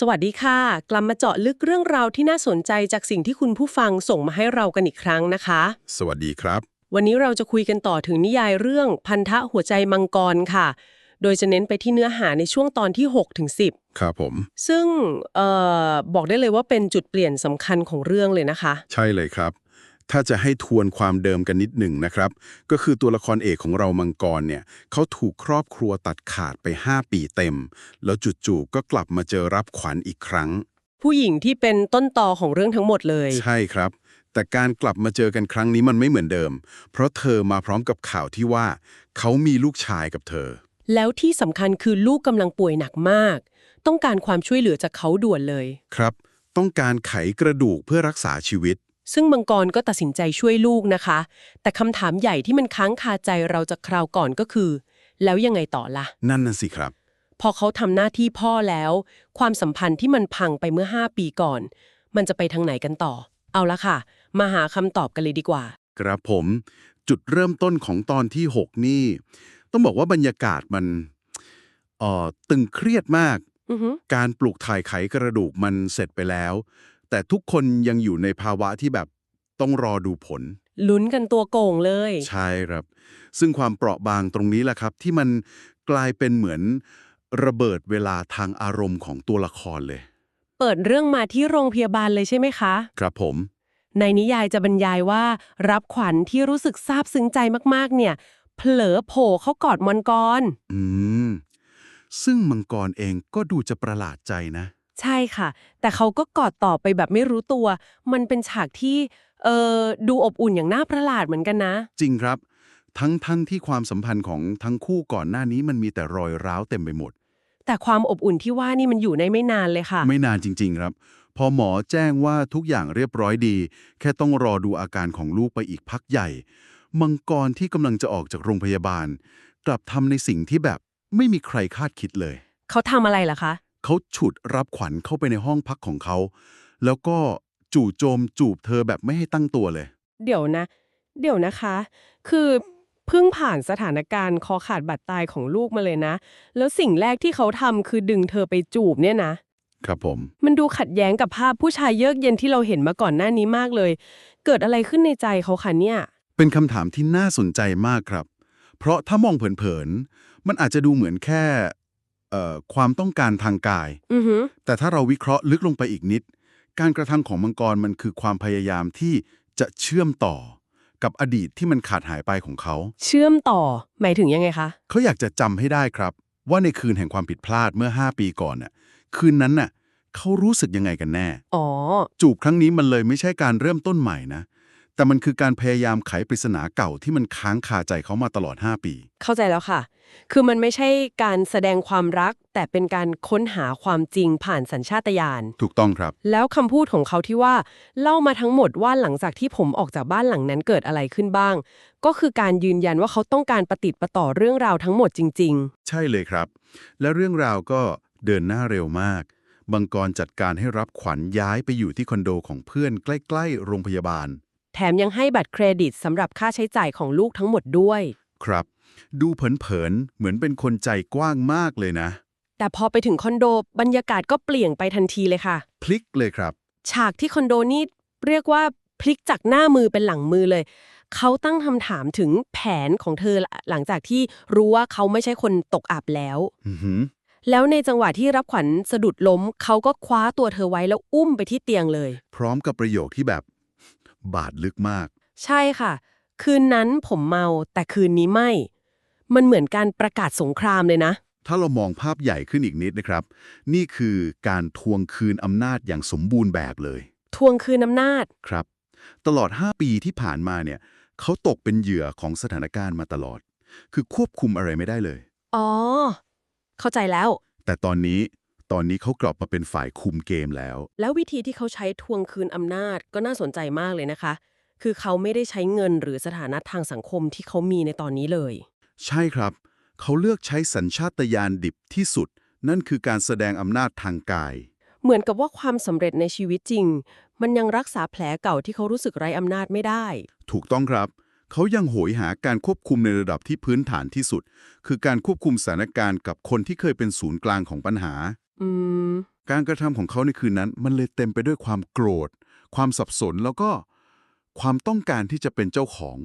สวัสดีค่ะ กลับมาเจาะลึกเรื่องราวที่น่าสนใจจากสิ่งที่คุณผู้ฟังส่งมาให้เรากันอีกครั้งนะคะ สวัสดีครับ วันนี้เราจะคุยกันต่อถึงนิยายเรื่องพันธะหัวใจมังกรค่ะ โดยจะเน้นไปที่เนื้อหาในช่วงตอนที่6ถึง10 ครับผม ซึ่งเอ่อบอกได้เลยว่าเป็นจุดเปลี่ยนสำคัญของเรื่องเลยนะคะ ใช่เลยครับ ถ้าจะให้ทวนความเดิมกันนิดหนึ่งนะครับ ก็คือตัวละครเอกของเรามังกรเนี่ยเขาถูกครอบครัวตัดขาดไป 5 ปีเต็ม แล้วจู่ๆก็กลับมาเจอรับขวัญอีกครั้ง ผู้หญิงที่เป็นต้นตอของเรื่องทั้งหมดเลย ใช่ครับ แต่การกลับมาเจอกันครั้งนี้มันไม่เหมือนเดิม เพราะเธอมาพร้อมกับข่าวที่ว่า เขามีลูกชายกับเธอ แล้วที่สำคัญคือลูกกำลังป่วยหนักมาก ต้องการความช่วยเหลือจากเขาด่วนเลย ครับ ต้องการไขกระดูกเพื่อรักษาชีวิต ซึ่งมังกรก็ตัดสินใจช่วยลูกนะคะ แต่คำถามใหญ่ที่มันค้างคาใจเราจากคราวก่อนก็คือ แล้วยังไงต่อล่ะ นั่นน่ะสิครับ พอเขาทำหน้าที่พ่อแล้ว ความสัมพันธ์ที่มันพังไปเมื่อ 5 ปีก่อน มันจะไปทางไหนกันต่อ เอาละค่ะ มาหาคำตอบกันเลยดีกว่า ครับผม จุดเริ่มต้นของตอนที่ 6 นี่ ต้องบอกว่าบรรยากาศมันเอ่อตึงเครียดมากอือฮึการปลูกถ่ายไขกระดูกมันเสร็จไปแล้ว แต่ทุกคนยังอยู่ในภาวะที่แบบต้องรอดูผล ลุ้นกันตัวโก่งเลย ใช่ครับ ซึ่งความเปราะบางตรงนี้แหละครับ ที่มันกลายเป็นเหมือนระเบิดเวลาทางอารมณ์ของตัวละครเลย เปิดเรื่องมาที่โรงพยาบาลเลยใช่ไหมคะ ครับผม ในนิยายจะบรรยายว่า รับขวัญที่รู้สึกซาบซึ้งใจมากๆ เนี่ย เผลอโผล่เข้ากอดมังกร อืม ซึ่งมังกรเองก็ดูจะประหลาดใจนะ ใช่ค่ะ แต่เขาก็กอดต่อไปแบบไม่รู้ตัว มันเป็นฉากที่เออดูอบอุ่นอย่างน่าประหลาดเหมือนกันนะ จริงครับ ทั้งทั้งที่ความสัมพันธ์ของทั้งคู่ก่อนหน้านี้มันมีแต่รอยร้าวเต็มไปหมด แต่ความอบอุ่นที่ว่านี่มันอยู่ในไม่นานเลยค่ะ ไม่นานจริง ๆ ครับ พอหมอแจ้งว่าทุกอย่างเรียบร้อยดี แค่ต้องรอดูอาการของลูกไปอีกพักใหญ่ มังกรที่กำลังจะออกจากโรงพยาบาล กลับทำในสิ่งที่แบบไม่มีใครคาดคิดเลย เขาทำอะไรล่ะคะ เขาฉุดรับขวัญเข้าไปในห้องพักของเขา แล้วก็จู่โจมจูบเธอแบบไม่ให้ตั้งตัวเลย เดี๋ยวนะ เดี๋ยวนะคะ คือเพิ่งผ่านสถานการณ์คอขาดบาดตายของลูกมาเลยนะ แล้วสิ่งแรกที่เขาทำคือดึงเธอไปจูบเนี่ยนะ ครับผม มันดูขัดแย้งกับภาพผู้ชายเยือกเย็นที่เราเห็นมาก่อนหน้านี้มากเลย เกิดอะไรขึ้นในใจเขาคะเนี่ย เป็นคำถามที่น่าสนใจมากครับ เพราะถ้ามองเผินๆ มันอาจจะดูเหมือนแค่เอ่อ ความต้องการทางกายอือหือแต่ถ้าเราวิเคราะห์ลึกลงไปอีกนิด การกระทำของมังกรมันคือความพยายามที่จะเชื่อมต่อกับอดีตที่มันขาดหายไปของเขา เชื่อมต่อ หมายถึงยังไงคะ เขาอยากจะจำให้ได้ครับ ว่าในคืนแห่งความผิดพลาดเมื่อ 5 ปีก่อนน่ะ คืนนั้นน่ะ เขารู้สึกยังไงกันแน่ อ๋อ จูบครั้งนี้มันเลยไม่ใช่การเริ่มต้นใหม่นะ แต่มันคือการพยายามไขปริศนาเก่าที่มันค้างคาใจเขามาตลอด 5 ปี เข้าใจแล้วค่ะ คือมันไม่ใช่การแสดงความรัก แต่เป็นการค้นหาความจริงผ่านสัญชาตญาณ ถูกต้องครับ แล้วคำพูดของเขาที่ว่า เล่ามาทั้งหมดว่าหลังจากที่ผมออกจากบ้านหลังนั้นเกิดอะไรขึ้นบ้าง ก็คือการยืนยันว่าเขาต้องการประติดประต่อเรื่องราวทั้งหมดจริงใช่เลยครับ และเรื่องราวก็เดินหน้าเร็วมากบังกรจัดการให้รับขวัญย้ายไปอยู่ที่คอนโดของเพื่อนใกล้ ๆ โรงพยาบาลๆ แถมยังให้บัตรเครดิตสำหรับค่าใช้จ่ายของลูกทั้งหมดด้วย ครับ ดูเผินๆเหมือนเป็นคนใจกว้างมากเลยนะ แต่พอไปถึงคอนโดบรรยากาศก็เปลี่ยนไปทันทีเลยค่ะ พลิกเลยครับ ฉากที่คอนโดนี่เรียกว่าพลิกจากหน้ามือเป็นหลังมือเลย เขาตั้งคำถามถึงแผนของเธอหลังจากที่รู้ว่าเขาไม่ใช่คนตกอับแล้วอือหือแล้วในจังหวะที่รับขวัญสะดุดล้ม เขาก็คว้าตัวเธอไว้แล้วอุ้มไปที่เตียงเลย พร้อมกับประโยคที่แบบ บาดลึกมาก ใช่ค่ะ คืนนั้นผมเมาแต่คืนนี้ไม่ มันเหมือนการประกาศสงครามเลยนะ ถ้าเรามองภาพใหญ่ขึ้นอีกนิดนะครับ นี่คือการทวงคืนอำนาจอย่างสมบูรณ์แบบเลย ทวงคืนอำนาจ ครับ ตลอด 5 ปีที่ผ่านมาเนี่ยเขาตกเป็นเหยื่อของสถานการณ์มาตลอด คือควบคุมอะไรไม่ได้เลย อ๋อ เข้าใจแล้ว แต่ตอนนี้ ตอนนี้เขากลับมาเป็นฝ่ายคุมเกมแล้ว แล้ววิธีที่เขาใช้ทวงคืนอำนาจก็น่าสนใจมากเลยนะคะ คือเขาไม่ได้ใช้เงินหรือสถานะทางสังคมที่เขามีในตอนนี้เลย ใช่ครับ เขาเลือกใช้สัญชาตญาณดิบที่สุด นั่นคือการแสดงอำนาจทางกาย เหมือนกับว่าความสำเร็จในชีวิตจริง มันยังรักษาแผลเก่าที่เขารู้สึกไร้อำนาจไม่ได้ ถูกต้องครับเขายังโหยหาการควบคุมในระดับที่พื้นฐานที่สุด คือการควบคุมสถานการณ์กับคนที่เคยเป็นศูนย์กลางของปัญหา อืม การกระทำของเขาในคืนนั้น มันเลยเต็มไปด้วยความโกรธ ความสับสนแล้วก็ความต้องการที่จะเป็นเจ้าของ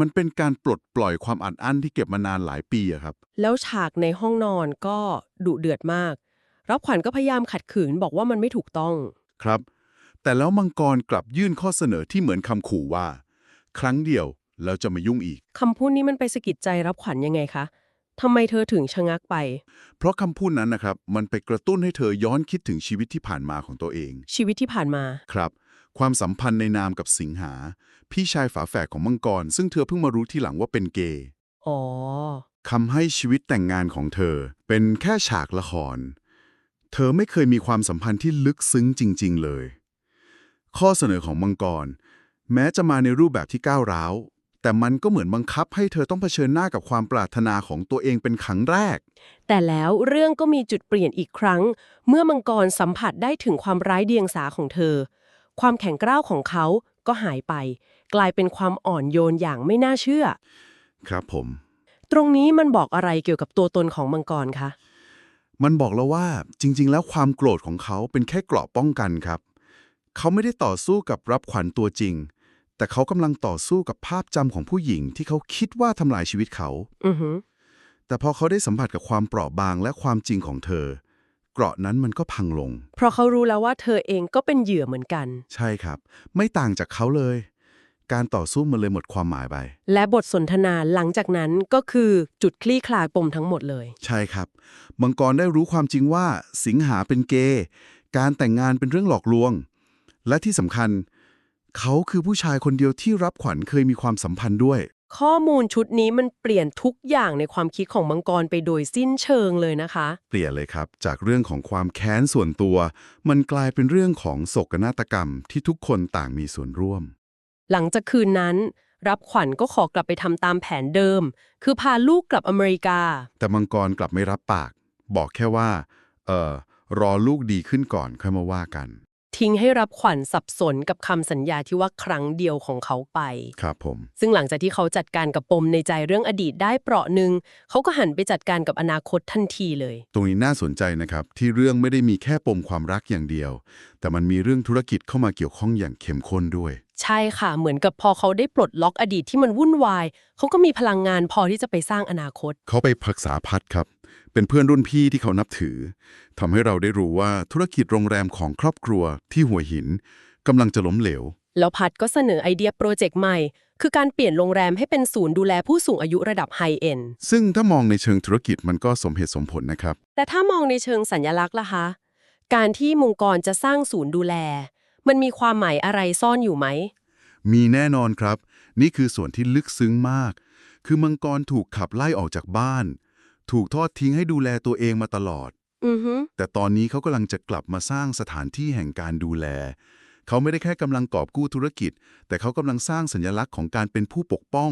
มันเป็นการปลดปล่อยความอัดอั้นที่เก็บมานานหลายปีอะครับ แล้วฉากในห้องนอนก็ดุเดือดมาก รับขวัญก็พยายามขัดขืนบอกว่ามันไม่ถูกต้อง ครับ แต่แล้วมังกรกลับยื่นข้อเสนอที่เหมือนคำขู่ว่า ครั้งเดียวแล้วจะไม่ยุ่งอีก คำพูดนี้มันไปสะกิดใจรับขวัญยังไงคะ ทำไมเธอถึงชะงักไป เพราะคำพูดนั้นนะครับ มันไปกระตุ้นให้เธอย้อนคิดถึงชีวิตที่ผ่านมาของตัวเอง ชีวิตที่ผ่านมา ครับ ความสัมพันธ์ในนามกับสิงหา พี่ชายฝาแฝดของมังกร ซึ่งเธอเพิ่งมารู้ทีหลังว่าเป็นเกย์อ๋อคำให้ชีวิตแต่งงานของเธอ เป็นแค่ฉากละคร เธอไม่เคยมีความสัมพันธ์ที่ลึกซึ้งจริง ๆ เลย ข้อเสนอของมังกร แม้จะมาในรูปแบบที่ก้าวร้าว แต่มันก็เหมือนบังคับให้เธอต้องเผชิญหน้ากับความปรารถนาของตัวเองเป็นครั้งแรก แต่แล้วเรื่องก็มีจุดเปลี่ยนอีกครั้ง เมื่อมังกรสัมผัสได้ถึงความไร้เดียงสาของเธอ ความแข็งกร้าวของเขาก็หายไป กลายเป็นความอ่อนโยนอย่างไม่น่าเชื่อ ครับผม ตรงนี้มันบอกอะไรเกี่ยวกับตัวตนของมังกรคะมันบอกแล้วว่าจริง ๆ แล้วความโกรธของเขาเป็นแค่เกราะป้องกันครับ เขาไม่ได้ต่อสู้กับรับขวัญตัวจริง แต่เขากำลังต่อสู้กับภาพจำของผู้หญิงที่เขาคิดว่าทำลายชีวิตเขา อือหือแต่พอเขาได้สัมผัสกับความเปราะบางและความจริงของเธอ เกราะนั้นมันก็พังลง เพราะเขารู้แล้วว่าเธอเองก็เป็นเหยื่อเหมือนกัน ใช่ครับ ไม่ต่างจากเขาเลย การต่อสู้มันเลยหมดความหมายไป และบทสนทนาหลังจากนั้นก็คือจุดคลี่คลายปมทั้งหมดเลย ใช่ครับ มังกรได้รู้ความจริงว่าสิงหาเป็นเกย์การแต่งงานเป็นเรื่องหลอกลวง และที่สำคัญ เขาคือผู้ชายคนเดียวที่รับขวัญเคยมีความสัมพันธ์ด้วย ข้อมูลชุดนี้มันเปลี่ยนทุกอย่างในความคิดของมังกรไปโดยสิ้นเชิงเลยนะคะ เปลี่ยนเลยครับ จากเรื่องของความแค้นส่วนตัว มันกลายเป็นเรื่องของโศกนาฏกรรมที่ทุกคนต่างมีส่วนร่วม หลังจากคืนนั้น รับขวัญก็ขอกลับไปทำตามแผนเดิม คือพาลูกกลับอเมริกา แต่มังกรกลับไม่รับปาก บอกแค่ว่า เออรอลูกดีขึ้นก่อนค่อยมาว่ากัน ทิ้งให้รับขวัญสับสนกับคำสัญญาที่ว่าครั้งเดียวของเขาไป ครับผม ซึ่งหลังจากที่เขาจัดการกับปมในใจเรื่องอดีตได้เปราะหนึ่ง เขาก็หันไปจัดการกับอนาคตทันทีเลย ตรงนี้น่าสนใจนะครับ ที่เรื่องไม่ได้มีแค่ปมความรักอย่างเดียว แต่มันมีเรื่องธุรกิจเข้ามาเกี่ยวข้องอย่างเข้มข้นด้วย ใช่ค่ะ เหมือนกับพอเขาได้ปลดล็อกอดีตที่มันวุ่นวาย เขาก็มีพลังงานพอที่จะไปสร้างอนาคต เขาไปปรึกษาพัดครับ เป็นเพื่อนรุ่นพี่ที่เขานับถือทำให้เราได้รู้ว่าธุรกิจโรงแรมของครอบครัวที่หัวหินกำลังจะล้มเหลว แล้วพัดก็เสนอไอเดียโปรเจกต์ใหม่ คือการเปลี่ยนโรงแรมให้เป็นศูนย์ดูแลผู้สูงอายุระดับไฮเอ็นซึ่งถ้ามองในเชิงธุรกิจมันก็สมเหตุสมผลนะครับ แต่ถ้ามองในเชิงสัญลักษณ์ล่ะคะ การที่มังกรจะสร้างศูนย์ดูแล มันมีความหมายอะไรซ่อนอยู่ไหม มีแน่นอนครับ นี่คือส่วนที่ลึกซึ้งมาก คือมังกรถูกขับไล่ออกจากบ้าน ถูกทอดทิ้งให้ดูแลตัวเองมาตลอด อือฮึแต่ตอนนี้เขากำลังจะกลับมาสร้างสถานที่แห่งการดูแล เขาไม่ได้แค่กำลังกอบกู้ธุรกิจ แต่เขากำลังสร้างสัญลักษณ์ของการเป็นผู้ปกป้อง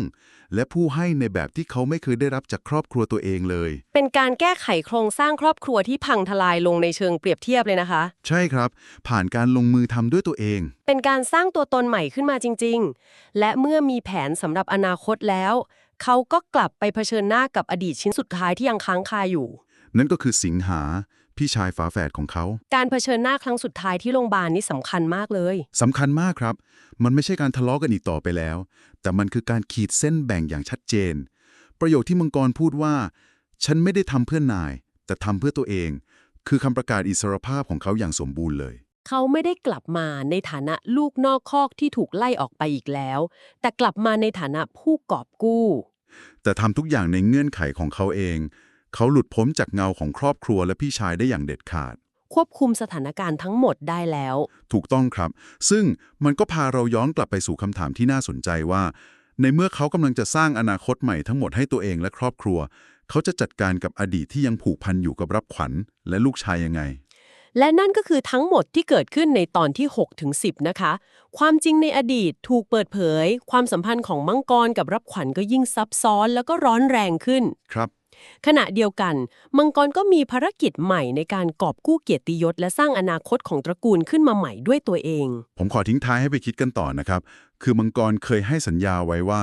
และผู้ให้ในแบบที่เขาไม่เคยได้รับจากครอบครัวตัวเองเลย เป็นการแก้ไขโครงสร้างครอบครัวที่พังทลายลงในเชิงเปรียบเทียบเลยนะคะ ใช่ครับ ผ่านการลงมือทำด้วยตัวเอง เป็นการสร้างตัวตนใหม่ขึ้นมาจริง ๆ และเมื่อมีแผนสำหรับอนาคตแล้ว เขาก็กลับไปเผชิญหน้ากับอดีตชิ้นสุดท้ายที่ยังค้างคาอยู่ นั่นก็คือสิงหาพี่ชายฝาแฝดของเขา การเผชิญหน้าครั้งสุดท้ายที่โรงพยาบาลนี่สำคัญมากเลย สำคัญมากครับ มันไม่ใช่การทะเลาะกันอีกต่อไปแล้ว แต่มันคือการขีดเส้นแบ่งอย่างชัดเจน ประโยคที่มังกรพูดว่า ฉันไม่ได้ทำเพื่อนนาย แต่ทำเพื่อตัวเอง คือคำประกาศอิสรภาพของเขาอย่างสมบูรณ์เลย เขาไม่ได้กลับมาในฐานะลูกนอกคอกที่ถูกไล่ออกไปอีกแล้ว แต่กลับมาในฐานะผู้กอบกู้ แต่ทำทุกอย่างในเงื่อนไขของเขาเอง เขาหลุดพ้นจากเงาของครอบครัวและพี่ชายได้อย่างเด็ดขาด ควบคุมสถานการณ์ทั้งหมดได้แล้ว ถูกต้องครับ ซึ่งมันก็พาเราย้อนกลับไปสู่คำถามที่น่าสนใจว่า ในเมื่อเขากำลังจะสร้างอนาคตใหม่ทั้งหมดให้ตัวเองและครอบครัว เขาจะจัดการกับอดีตที่ยังผูกพันอยู่กับรับขวัญและลูกชายยังไง และนั่นก็คือทั้งหมดที่เกิดขึ้นในตอนที่ 6 ถึง 10 นะคะ ความจริงในอดีตถูกเปิดเผย ความสัมพันธ์ของมังกรกับรับขวัญก็ยิ่งซับซ้อนแล้วก็ร้อนแรงขึ้น ครับ ขณะเดียวกัน มังกรก็มีภารกิจใหม่ในการกอบกู้เกียรติยศและสร้างอนาคตของตระกูลขึ้นมาใหม่ด้วยตัวเอง ผมขอทิ้งท้ายให้ไปคิดกันต่อนะครับ คือมังกรเคยให้สัญญาไว้ว่า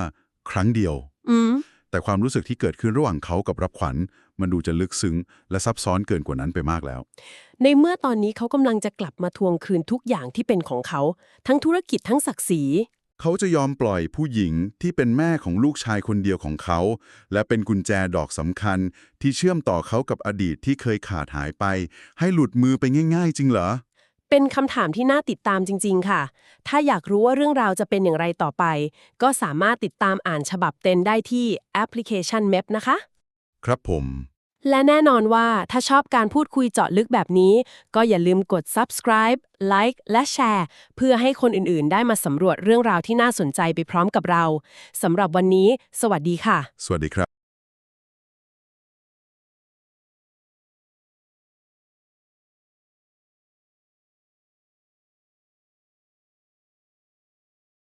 ครั้งเดียว อืมแต่ความรู้สึกที่เกิดขึ้นระหว่างเขากับรับขวัญ มันดูจะลึกซึ้ง และซับซ้อนเกินกว่านั้นไปมากแล้ว ในเมื่อตอนนี้เขากำลังจะกลับมาทวงคืนทุกอย่างที่เป็นของเขา ทั้งธุรกิจทั้งศักดิ์ศรี เขาจะยอมปล่อยผู้หญิงที่เป็นแม่ของลูกชายคนเดียวของเขา และเป็นกุญแจดอกสำคัญ ที่เชื่อมต่อเขากับอดีตที่เคยขาดหายไป ให้หลุดมือไปง่าย ๆ จริงเหรอเป็นคำถามที่น่าติดตามจริง ๆ ค่ะ ถ้าอยากรู้ว่าเรื่องราวจะเป็นอย่างไรต่อไป ก็สามารถติดตามอ่านฉบับเต็นได้ที่แอปพลิเคชัน MEP นะคะ ครับผม และแน่นอนว่าถ้าชอบการพูดคุยเจาะลึกแบบนี้ ก็อย่าลืมกด subscribe like และแชร์ เพื่อให้คนอื่นๆ ได้มาสำรวจเรื่องราวที่น่าสนใจไปพร้อมกับเราสำหรับวันนี้ สวัสดีค่ะ สวัสดีครับ